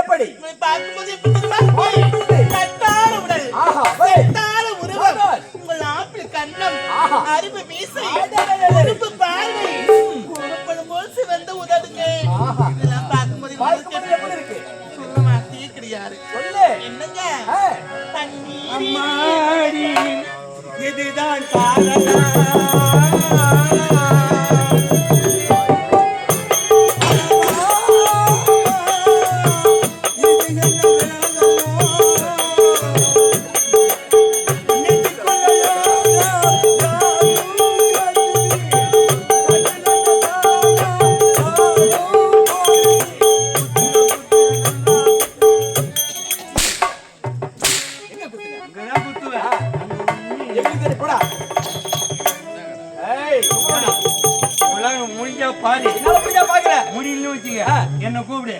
எப்படி? உங்கள் ஆப்பிள் கண்ணம். அரும்பு மீசை. அரும்பு பார்வை. குணப்படும் போல் சிவந்த உதடுங்க. இதெல்லாம் பார்க்கும்போது எப்படி இருக்கு? சொல்ல. மாட்டே கிடையாது என்னங்க இதுதான் காரணம்.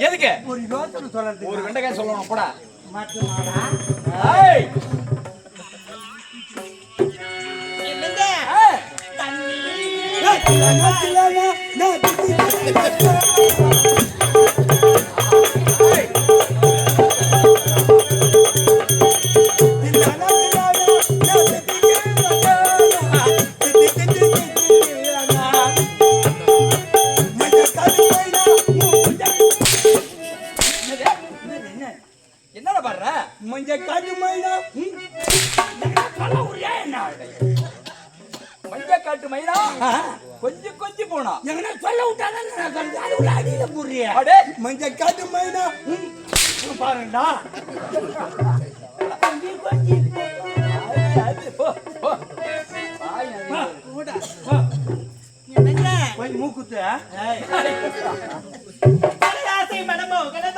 எதுக்கு? ஒரு யோசனை சொல்றது ஒரு வெண்டைக்காய் சொல்லணும் போடா. என்னங்க? கொஞ்சம் கடுமைனா கொஞ்சம் கட்டுமைனா கொஞ்சம் கொஞ்சம் போனா. எங்கன்னா சொல்ல விட்டாதான் அடியில புரிய அடே. மஞ்ச கொஞ்சம் கடுமைனா பாருங்கடா. போய் மூக்குத்து ஆசை மனமோ கடை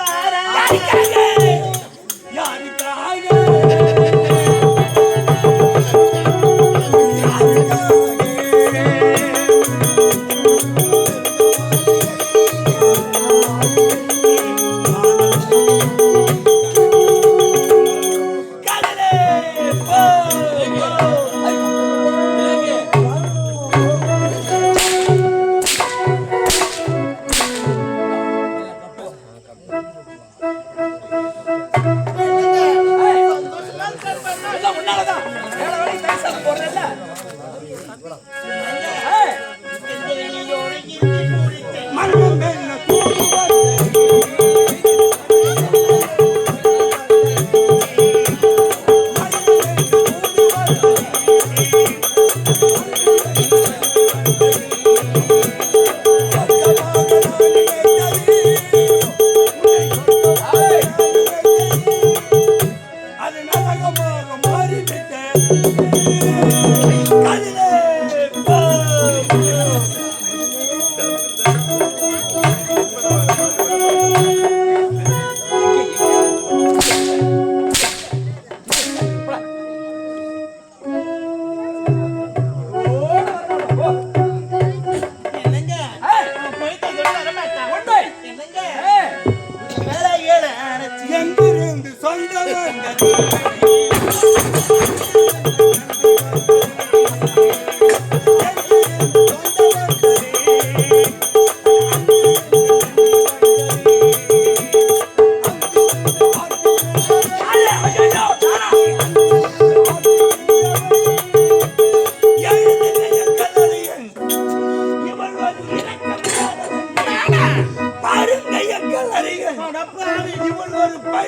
I one moment.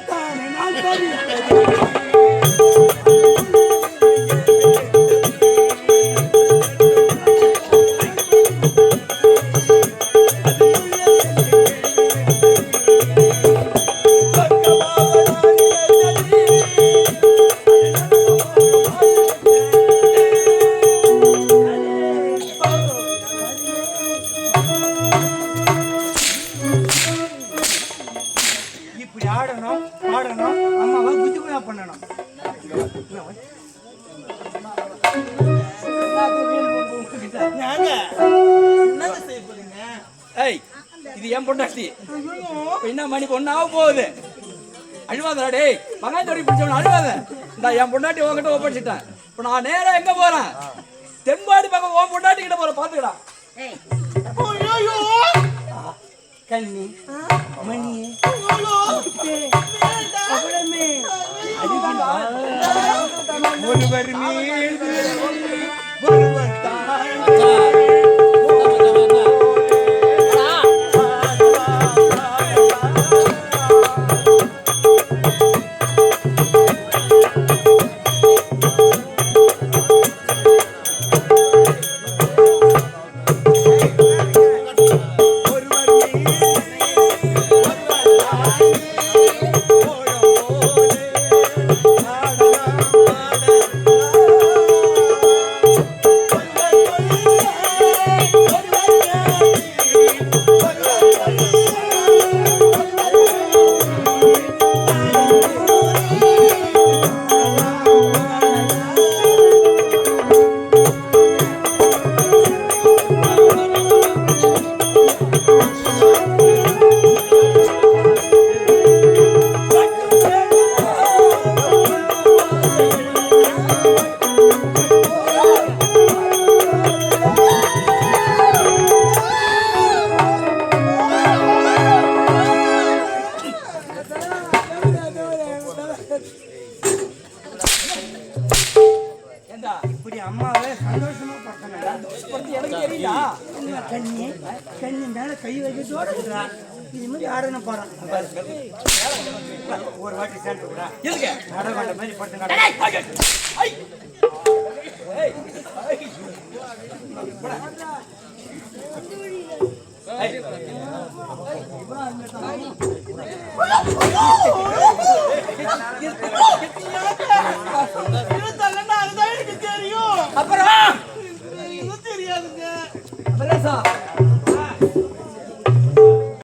தவித்தானே நான் தவித்தது. இது என் பொண்டாட்டி. இப்ப என்ன மணி? பொண்ணாக போகுது. அழுவாதடா டேய். மகான் தொடி பிடிச்சவன் அழுவாத. இந்த என் பொண்டாட்டி உன்கிட்ட ஒப்படைச்சிட்டேன். இப்ப நான் நேரா எங்க போறேன்? தென்பாடி பக்கம் உன் பொண்டாட்டி கிட்ட ஐயோ கண்ணி மணியே. ஒருவர் மீது கண்ணி கண்ணி மேல கை வைக்கிறதோட இது மாதிரி ஆடணும் ஒரு வாட்டி சேர்ந்து மாதிரி